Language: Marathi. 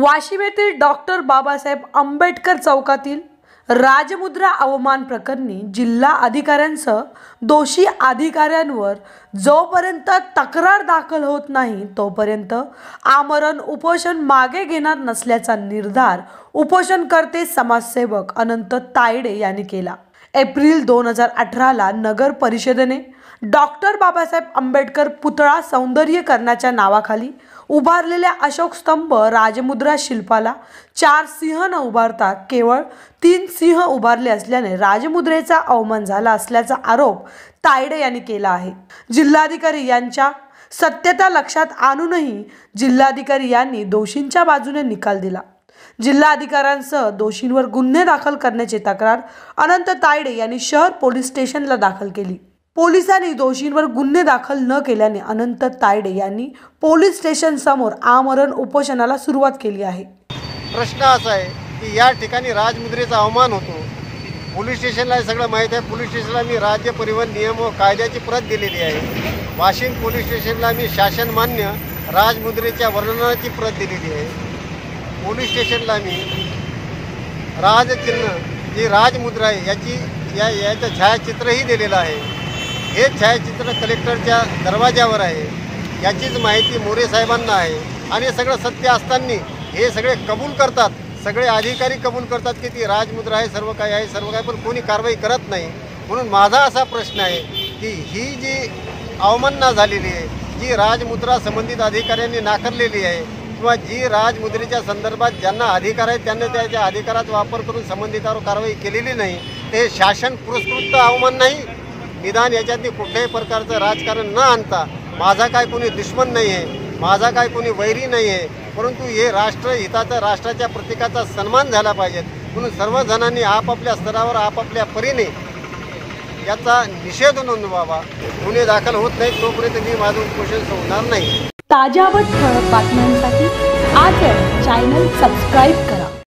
वाशिम येथील डॉक्टर बाबासाहेब आंबेडकर चौकातील राजमुद्रा अवमान प्रकरणी जिल्हा अधिकाऱ्यांसह दोषी अधिकाऱ्यांवर जोपर्यंत तक्रार दाखल होत नाही तोपर्यंत आमरण उपोषण मागे घेणार नसल्याचा निर्धार उपोषणकर्ते समाजसेवक अनंत तायडे यांनी केला. एप्रिल दोन हजार अठराला नगर परिषदेने डॉक्टर बाबासाहेब आंबेडकर पुतळा सौंदर्यीकरणाच्या नावाखाली उभारलेल्या अशोक स्तंभ राजमुद्रा शिल्पाला चार सिंह न उभारता केवळ तीन सिंह उभारले असल्याने राजमुद्रेचा अवमान झाला असल्याचा आरोप तायडे यांनी केला आहे. जिल्हाधिकारी यांच्या सत्यता लक्षात आणूनही जिल्हाधिकारी यांनी दोषींच्या बाजूने निकाल दिला. जिल्हाधिकाऱ्यांसह दोषींवर गुन्हे दाखल करण्याची तक्रार अनंत तायडे यांनी शहर पोलीस स्टेशनला दाखल केली. पोलिसांनी दोषींवर गुन्हे दाखल न केल्याने अनंत तायडे यांनी पोलीस स्टेशन समोर आमरण उपोषणाला सुरुवात केली आहे. प्रश्न असा आहे की या ठिकाणी राजमुद्रेचा अवमान होतो. पोलीस स्टेशनला हे सगळं माहीत आहे. पोलीस स्टेशनला मी राज्य परिवहन नियम व कायद्याची प्रत दिलेली आहे. वाशिम पोलीस स्टेशनला मी शासनमान्य राजमुद्रेच्या वर्णनाची प्रत दिलेली आहे. पोलीस स्टेशनला मी राजचिन्ह जी राजमुद्रा आहे याची या याचं छायाचित्रही दिलेलं आहे. हे छायाचित्र कलेक्टरच्या दरवाज्यावर आहे. याचीच माहिती मोरे साहेबांना आहे. आणि सगळं सत्य असताना हे सगळे कबूल करतात. सगळे अधिकारी कबूल करतात की ती राजमुद्रा आहे सर्व काही आहे सर्व काही पण कोणी कारवाई करत नाही. म्हणून माझा असा प्रश्न आहे की ही जी अवमानना झालेली आहे जी राजमुद्रा संबंधित अधिकाऱ्यांनी नाकारलेली आहे किंवा जी राजमुद्रेच्या संदर्भात ज्यांना अधिकार आहे त्यांनी त्याच्या अधिकाराचा वापर करून संबंधितावर कारवाई केलेली नाही ते शासन पुरस्कृत अवमान नाही? निदान याच्यातनी कुठल्याही प्रकारचं राजकारण न आणता माझा काय कोणी दुश्मन नाही आहे माझा काय कोणी वैरी नाही आहे परंतु हे राष्ट्रहिताचा राष्ट्राच्या प्रतीकाचा सन्मान झाला पाहिजे. म्हणून सर्वजणांनी आपापल्या स्तरावर आपापल्या परीने याचा निषेध नोंदवावा. गुन्हे दाखल होत नाही तोपर्यंत मी माझं उपोषण सोडणार नाही. ताज्या व ठळक बातम्यांसाठी आज चॅनल सबस्क्राईब करा.